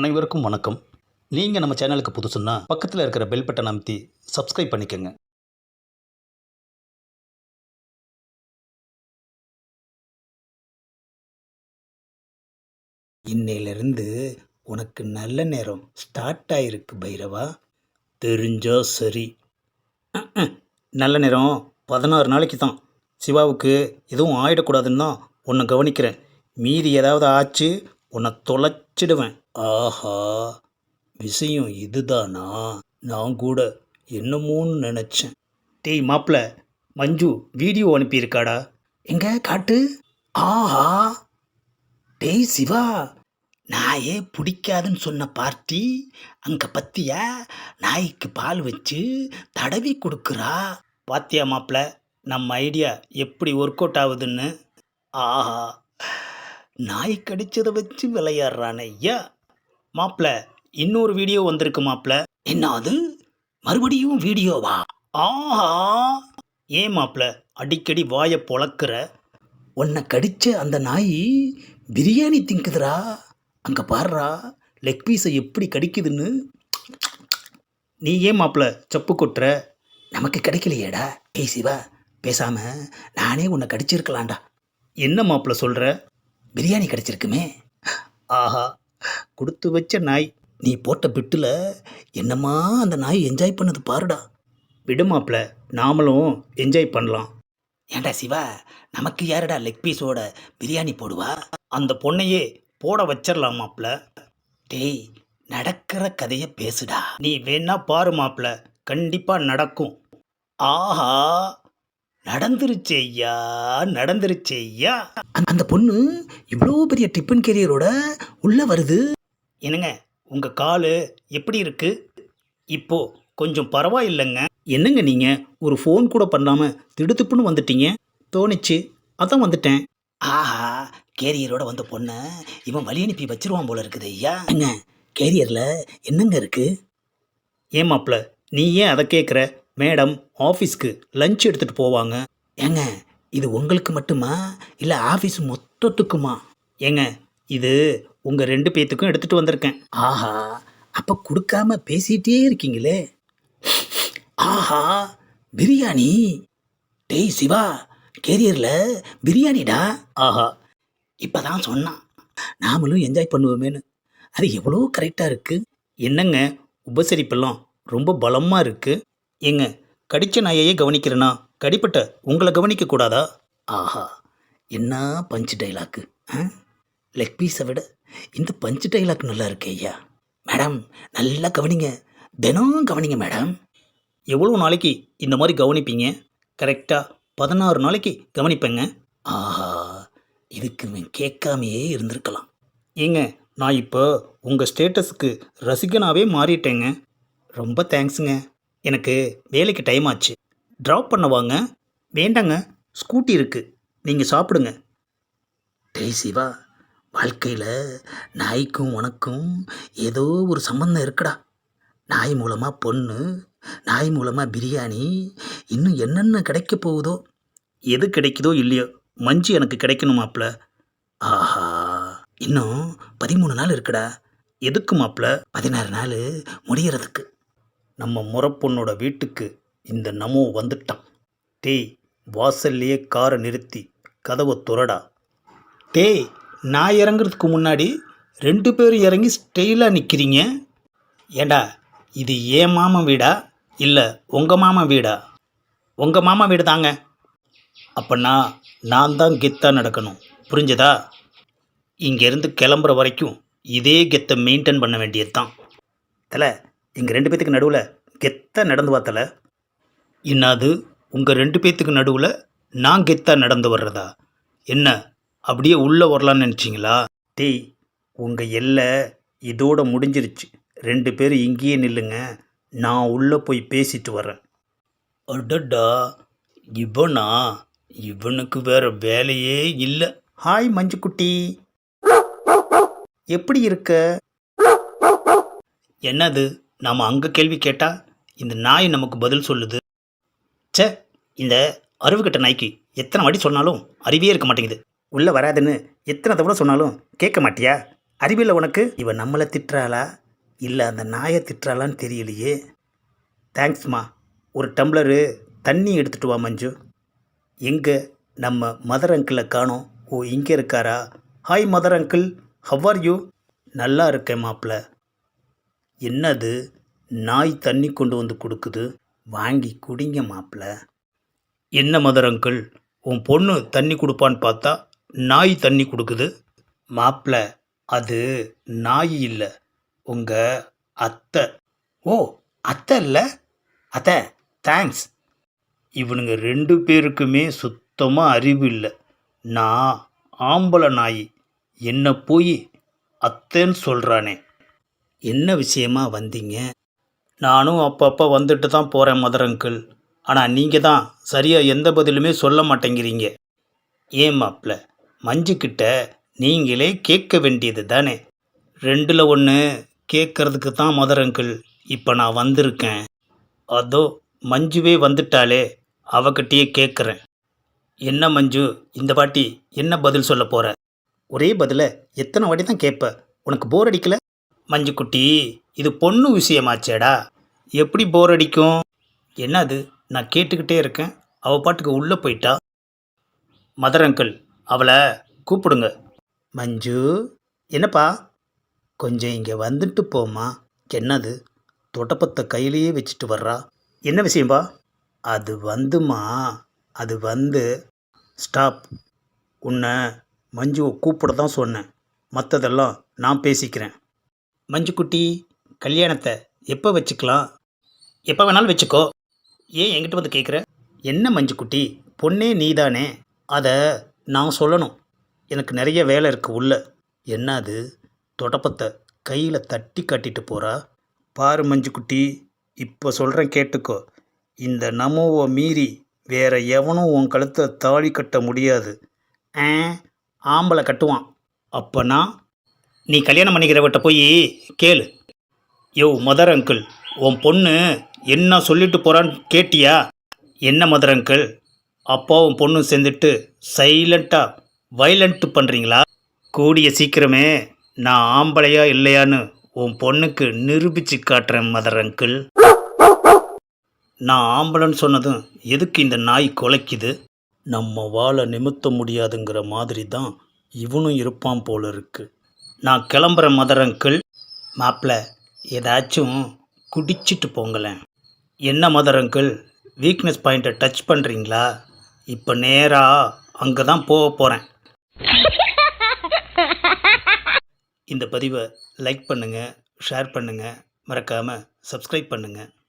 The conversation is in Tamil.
அனைவருக்கும் வணக்கம். நீங்கள் நம்ம சேனலுக்கு புதுசுன்னா பக்கத்தில் இருக்கிற பெல் பட்டன் அமைத்தி சப்ஸ்கிரைப் பண்ணிக்கோங்க. இன்னையிலிருந்து உனக்கு நல்ல நேரம் ஸ்டார்ட் ஆயிருக்கு பைரவா. தெரிஞ்சா சரி. நல்ல நேரம் பதினாறு நாளைக்கு தான். சிவாவுக்கு எதுவும் ஆயிடக்கூடாதுன்னு தான் உன்னை கவனிக்கிறேன். மீதி ஏதாவது ஆச்சு உன்னை தொலைச்சிடுவேன். ஆஹா விஷயம் இதுதானா? நான் கூட என்னமோன்னு நினச்சேன். டேய் மாப்பிள மஞ்சு வீடியோ அனுப்பியிருக்காடா. எங்க காட்டு? ஆஹா. டேய் சிவா நாயே பிடிக்காதுன்னு சொன்ன பார்ட்டி அங்கே பத்தியா? நாய்க்கு பால் வச்சு தடவி கொடுக்குறா. பாத்தியா மாப்பிள்ள நம்ம ஐடியா எப்படி ஒர்க் அவுட் ஆகுதுன்னு? ஆஹா நாய் கடிச்சதை வச்சு விளையாடுறான் ஐயா. மாப்பிள இன்னொரு வீடியோ வந்திருக்கு மாப்பிள என்ன அது மறுபடியும் வீடியோவா? ஆஹா! ஏன் மாப்பிள அடிக்கடி வாயை பொளக்குற? உன்னை கடிச்ச அந்த நாய் பிரியாணி திங்குதுடா. அங்கே பாருடா லெக் பீஸை எப்படி கடிக்குதுன்னு. நீ ஏன் மாப்பிள செப்பு கொட்டுற? நமக்கு கிடைக்கலையேடா. ஏய் சிவா பேசாம நானே உன்னை கடிச்சிருக்கலாம்டா. என்ன மாப்பிள சொல்ற? பிரியாணி கிடைச்சிருக்குமே. ஆஹா! கொடுத்து வச்ச நாய். நீ போட்ட பிட்டில் என்னம்மா அந்த நாய் என்ஜாய் பண்ணது பாருடா. விடு நாமளும் என்ஜாய் பண்ணலாம். ஏண்டா சிவா நமக்கு யாருடா லெக் பீஸோட பிரியாணி போடுவா? அந்த பொண்ணையே போட வச்சிடலாம் மாப்ள. டேய் நடக்கிற கதையை பேசுடா. நீ வேணா பாரு மாப்ள கண்டிப்பாக நடக்கும். ஆஹா நடந்துருச்சு ஐயா நடந்துருச்சு ஐயா. அந்த பொண்ணு இவ்வளோ பெரிய டிஃபன் கேரியரோட உள்ளே வருது. என்னங்க உங்க காலு எப்படி இருக்கு? இப்போ கொஞ்சம் பரவாயில்லைங்க. என்னங்க நீங்க? ஒரு ஃபோன் கூட பண்ணாம திடுத்துப்புன்னு வந்துட்டீங்க. தோணுச்சு அதான் வந்துட்டேன். ஆஹா கேரியரோட வந்த பொண்ணை இவன் வழி அனுப்பி வச்சிருவான் போல இருக்குது ஐயா. ஏங்க கேரியரில் என்னங்க இருக்கு? ஏன் மாப்ள நீ ஏன் அதை கேட்குற மேடம் ஆஃபீஸ்க்கு லஞ்ச் எடுத்துகிட்டு போவாங்க. ஏங்க இது உங்களுக்கு மட்டுமா? இல்லை ஆஃபீஸ் மொத்தத்துக்குமா? ஏங்க இது உங்கள் ரெண்டு பேத்துக்கும் எடுத்துகிட்டு வந்திருக்கேன். ஆஹா அப்போ கொடுக்காம பேசிகிட்டே இருக்கீங்களே. ஆஹா பிரியாணி. டேய் சிவா கேரியரில் பிரியாணிடா. ஆஹா இப்பதான் சொன்னான். நாமளும் என்ஜாய் பண்ணுவோமேன்னு. அது எவ்வளோ கரெக்டாக இருக்குது என்னங்க உபசரிப்பெல்லாம் ரொம்ப பலமாக இருக்குது ஏங்க கடிச்ச நாயையே கவனிக்கிறேன்னா கடிப்பட்ட உங்களை கவனிக்க கூடாதா ஆஹா என்ன பஞ்ச் டைலாக்கு ஆ? லெக் பீஸை விட இந்த பஞ்ச் டைலாக் நல்லா இருக்கு ஐயா. மேடம் நல்லா கவனிங்க. தினம் கவனிங்க மேடம் எவ்வளோ நாளைக்கு இந்த மாதிரி கவனிப்பீங்க? கரெக்டாக பதினாறு நாளைக்கு கவனிப்பேங்க. ஆஹா இதுக்கு இவன் கேட்காமையே இருந்திருக்கலாம். ஏங்க நான் இப்போ உங்கள் ஸ்டேட்டஸுக்கு ரசிகனாகவே மாறிட்டேங்க. ரொம்ப தேங்க்ஸுங்க. எனக்கு வேலைக்கு டைம் ஆச்சு. ட்ராப் பண்ண வாங்க. வேண்டாங்க ஸ்கூட்டி இருக்குது நீங்கள் சாப்பிடுங்க. டேய் சிவா வாழ்க்கையில் நாய்க்கும் உனக்கும் ஏதோ ஒரு சம்பந்தம் இருக்குடா. நாய் மூலமாக பொண்ணு நாய் மூலமாக பிரியாணி இன்னும் என்னென்ன கிடைக்க போகுதோ எது கிடைக்குதோ இல்லையோ மஞ்சு எனக்கு கிடைக்கணும் மாப்ள ஆஹா இன்னும் பதிமூணு நாள் இருக்குடா. எதுக்கு மாப்பிள? பதினாறு நாள் முடியறதுக்கு. நம்ம முறப்பொண்ணோட வீட்டுக்கு இந்த நமோ வந்துட்டான். டேய் வாசல்லையே காரை நிறுத்தி கதவை துறடா. டேய் நான் இறங்குறதுக்கு முன்னாடி ரெண்டு பேரும் இறங்கி ஸ்டெயிலாக நிற்கிறீங்க ஏண்டா இது ஏன் மாமன் வீடா? இல்லை உங்கள் மாமன் வீடா? உங்கள் மாமா வீடு தாங்க. அப்போன்னா நான் தான் கெத்தாக நடக்கணும். புரிஞ்சதா? இங்கேருந்து கிளம்புற வரைக்கும் இதே கெத்தை மெயின்டைன் பண்ண வேண்டியது தான் தலை எங்கள் ரெண்டு பேத்துக்கு நடுவில் கெத்தாக நடந்து வா என்னது உங்கள் ரெண்டு பேத்துக்கு நடுவில் நான் கெத்தாக நடந்து வர்றதா? என்ன அப்படியே உள்ளே வரலான்னு நினச்சிங்களா? டேய் உங்கள் எல்லை இதோட முடிஞ்சிருச்சு. ரெண்டு பேரும் இங்கேயே நில்லுங்க. நான் உள்ளே போய் பேசிட்டு வரேன் அடடா இவனா? இவனுக்கு வேற வேலையே இல்லை. ஹாய் மஞ்சுக்குட்டி. எப்படி இருக்க? என்னது நாம் அங்கே கேள்வி கேட்டால் இந்த நாய் நமக்கு பதில் சொல்லுது. சே இந்த அறிவுகட்ட நாய்க்கு எத்தனை வாட்டி சொன்னாலும் அறிவே இருக்க மாட்டேங்குது. உள்ளே வராதுன்னு எத்தனை தவிர சொன்னாலும் கேட்க மாட்டியா? அறிவில்லை உனக்கு? இவன் நம்மளை திட்டுறாளா? இல்லை அந்த நாயை திட்டுறாளான்னு தெரியலையே. தேங்க்ஸ்மா ஒரு டம்ளரு தண்ணி எடுத்துட்டு வா மஞ்சு. எங்கே நம்ம மதர் அங்கிளை காணோம். ஓ இங்கே இருக்காரா? Hi mother uncle how are you நல்லா இருக்கேன் மாப்பிள்ள. என்னது? நாய் தண்ணி கொண்டு வந்து கொடுக்குது. வாங்கி குடிங்க மாப்பிள்ள. என்ன மதர் அங்கிள் உன் பொண்ணு தண்ணி கொடுப்பான்னு பார்த்தா நாய் தண்ணி கொடுக்குது. மாப்பிள்ள அது நாய் இல்லை. உங்கள் அத்தை. ஓ அத்தை இல்லை? அத்தை தேங்க்ஸ் இவனுங்க ரெண்டு பேருக்குமே சுத்தமாக அறிவு இல்லை. நான் ஆம்பளை நாய். என்ன போய் அத்தைன்னு சொல்கிறானே என்ன விஷயமா வந்தீங்க? நானும் அப்பப்போ வந்துட்டு தான் போகிறேன் மதர் அங்கிள் ஆனால் நீங்கள் தான் சரியாக எந்த பதிலுமே சொல்ல மாட்டேங்கிறீங்க. ஏன் மாப்பிள்ள மஞ்சுக்கிட்ட நீங்களே கேட்க வேண்டியது தானே? ரெண்டில் ஒன்று கேட்கறதுக்கு தான் மதர் அங்கிள். இப்போ நான் வந்திருக்கேன். அதோ மஞ்சுவே வந்துட்டாலே அவகிட்டயே கேட்குறேன். என்ன மஞ்சு இந்த வாட்டி என்ன பதில் சொல்ல போகிற ஒரே பதிலை எத்தனை வாட்டி தான் கேட்ப? உனக்கு போர் அடிக்கல? மஞ்சு குட்டி இது பொண்ணு விஷயமாச்சேடா. எப்படி போர் அடிக்கும்? என்னது நான் கேட்டுக்கிட்டே இருக்கேன் அவ பாட்டுக்கு உள்ளே போயிட்டா? மதர் அங்கிள் அவளை கூப்பிடுங்க. மஞ்சு என்னப்பா? கொஞ்சம் இங்கே வந்துட்டு போம்மா. என்னது? தொடப்பத்தை கையிலேயே வச்சுட்டு வர்றா? என்ன விஷயம்பா? அது வந்துமா அது வந்து ஸ்டாப். உன்னை மஞ்சுவை கூப்பிட தான் சொன்னேன். மற்றதெல்லாம் நான் பேசிக்கிறேன். மஞ்சுக்குட்டி கல்யாணத்தை எப்போ வச்சுக்கலாம்? எப்போ வேணாலும் வச்சுக்கோ. ஏன் என்கிட்ட வந்து கேட்குற என்ன மஞ்சுக்குட்டி? பொண்ணே நீதானே. அதை நான் சொல்லணும். எனக்கு நிறைய வேலை இருக்குது உள்ள. என்ன அது தொடப்பத்தை கையில் தட்டி காட்டிட்டு போகிறா பாரு மஞ்சுக்குட்டி இப்போ சொல்கிறேன் கேட்டுக்கோ. இந்த நமோவை மீறி வேற எவனும் உன் கழுத்தை தாலி கட்ட முடியாது. ஆ ஆம்பளை கட்டுவான். அப்போனா நீ கல்யாணம் பண்ணிக்கிறவட்ட போய் கேளு. யோ மதர் அங்கிள் உன் பொண்ணு என்ன சொல்லிட்டு போகிறான்னு கேட்டியா? என்ன மதர் அங்கிள்? அப்பாவும் பொண்ணும் சேர்ந்துட்டு சைலண்ட்டாக வைலண்ட் பண்ணுறீங்களா கூடிய சீக்கிரமே நான் ஆம்பளையா இல்லையான்னு உன் பொண்ணுக்கு நிரூபித்து காட்டுறேன் மதர் அங்கிள் நான் ஆம்பளைன்னு சொன்னதும் எதுக்கு இந்த நாய் குலைக்குது? நம்ம வாழை நிமித்த முடியாதுங்கிற மாதிரி தான் இவனும் இருப்பான் போல இருக்கு. நான் கிளம்புற மதர் அங்கிள் மாப்பிள்ள ஏதாச்சும் குடிச்சிட்டு போங்களேன். என்ன மதர் அங்கிள் வீக்னஸ் பாயிண்ட்டை டச் பண்ணுறீங்களா இப்போ நேராக அங்கே தான் போக போகிறேன் இந்த பதிவை லைக் பண்ணுங்கள் ஷேர் பண்ணுங்கள் மறக்காமல் சப்ஸ்கிரைப் பண்ணுங்கள்